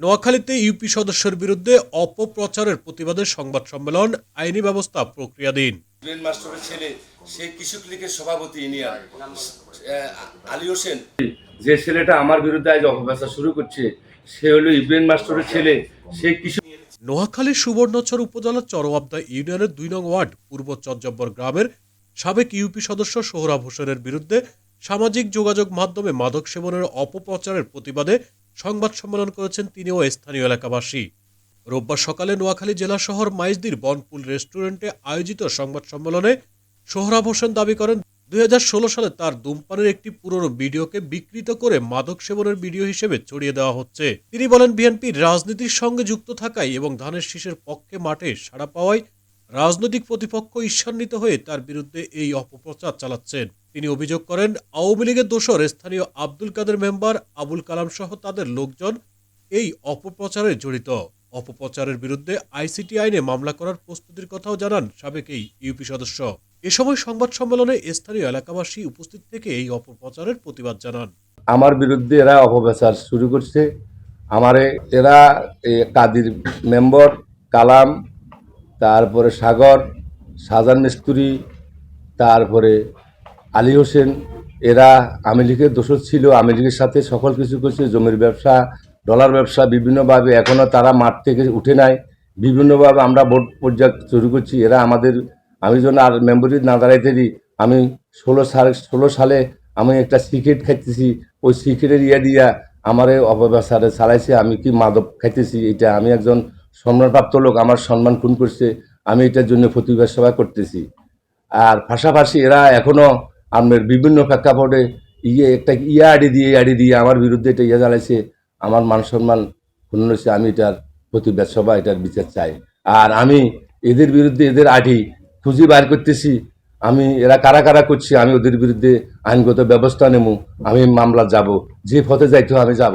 নোয়াখালীতে ইউপি সদস্যের বিরুদ্ধে অপপ্রচারের প্রতিবাদে সংবাদ সম্মেলন আইনি ব্যবস্থা প্রক্রিয়াধীন। ব্রেন মাস্টারের ছেলে সে কৃষক লীগের সভাপতি ইনিয়া আলী হোসেন। যে ছেলেটা আমার বিরুদ্ধে আজ অপপ্রচার শুরু করছে সে হলো ইব্রাহিম মাস্টারের ছেলে সে কৃষক নোয়াখালীর সুবর্ণচর উপজেলার চরওয়াবদা ইউনিয়নের দুই নং ওয়ার্ড পূর্ব চজ্জব্বর গ্রামের সাবেক ইউপি সদস্য সোহরাব হোসেনের বিরুদ্ধে সামাজিক যোগাযোগ মাধ্যমে মাদক সেবনের অপপ্রচারের প্রতিবাদে সংবাদ সম্মেলন করেছেন তিনি ও স্থানীয় এলাকাবাসী। রোববার সকালে নোয়াখালী জেলা শহর মাইজদির বনপুল রেস্টুরেন্টে আয়োজিত সংবাদ সম্মেলনে সোহরাব হোসেন দাবি করেন, দুই হাজার ষোলো সালে তার ধূমপানের একটি পুরনো ভিডিওকে বিকৃত করে মাদক সেবনের ভিডিও হিসেবে ছড়িয়ে দেওয়া হচ্ছে। তিনি বলেন বিএনপি রাজনীতির সঙ্গে যুক্ত থাকায় এবং ধানের শীষের পক্ষে মাঠে সাড়া পাওয়ায় রাজনৈতিক প্রতিপক্ষ ঈর্ষান্বিত হয়ে তার বিরুদ্ধে এই অপপ্রচার চালাচ্ছেন। তিনি অভিযোগ করেন, আওয়ামী লীগের দোসর স্থানীয় আব্দুল কাদের মেম্বার আবুল কালাম সহ তাদের লোকজন এই অপপ্রচারে জড়িত। অপপ্রচারের বিরুদ্ধে আইসিটি আইনে মামলা করার প্রস্তুতির কথাও জানান সাবেক এই ইউপি সদস্য। এ সময় সংবাদ সম্মেলনে স্থানীয় এলাকাবাসী উপস্থিত থেকে এই অপপ্রচারের প্রতিবাদ জানান। আমার বিরুদ্ধে এরা অপপ্রচার শুরু করছে। আমারে এরা কাদির মেম্বর কালাম, তারপরে সাগর, সাজান মিস্তুরি, তারপরে আলী হোসেন, এরা আওয়ামী দোষর ছিল আওয়ামী সাথে সকল কিছু করছে, জমির ব্যবসা, ডলার ব্যবসা বিভিন্নভাবে এখনও তারা মাঠ থেকে উঠে নাই। বিভিন্নভাবে আমরা ভোট পর্যায়ে শুরু করছি, এরা আমাদের, আমি যখন আর মেম্বরি না দাঁড়াইতে দিই আমি ষোলো সালে ষোলো সালে আমি একটা সিগারেট খাইতেছি, ওই সিগারেটের ইয়ে দিয়া আমারে অপব্যবসারে চালাইছে, আমি কি মাদক খাইতেছি, এটা আমি একজন সম্মানপ্রাপ্ত লোক, আমার সম্মান খুন করছে, আমি এটার জন্য প্রতিবাদ সভা করতেছি। আর পাশাপাশি এরা এখনও আপনার বিভিন্ন প্রেক্ষাপটে ইয়ে একটা ইয়া আড়ি দিয়ে আড়ি দিয়ে আমার বিরুদ্ধে এটা ইয়ে জ্বালাইছে, আমার মান সম্মান ক্ষুণ্ণ হয়েছে, আমি এটার প্রতিবাদ সভা, এটার বিচার চাই। আর আমি এদের বিরুদ্ধে এদের আঠি খুঁজি বার করতেছি, আমি এরা কারা কারা করছি, আমি ওদের বিরুদ্ধে আইনগত ব্যবস্থা নেব, আমি মামলা যাব, যে পথে যাইতে আমি যাব।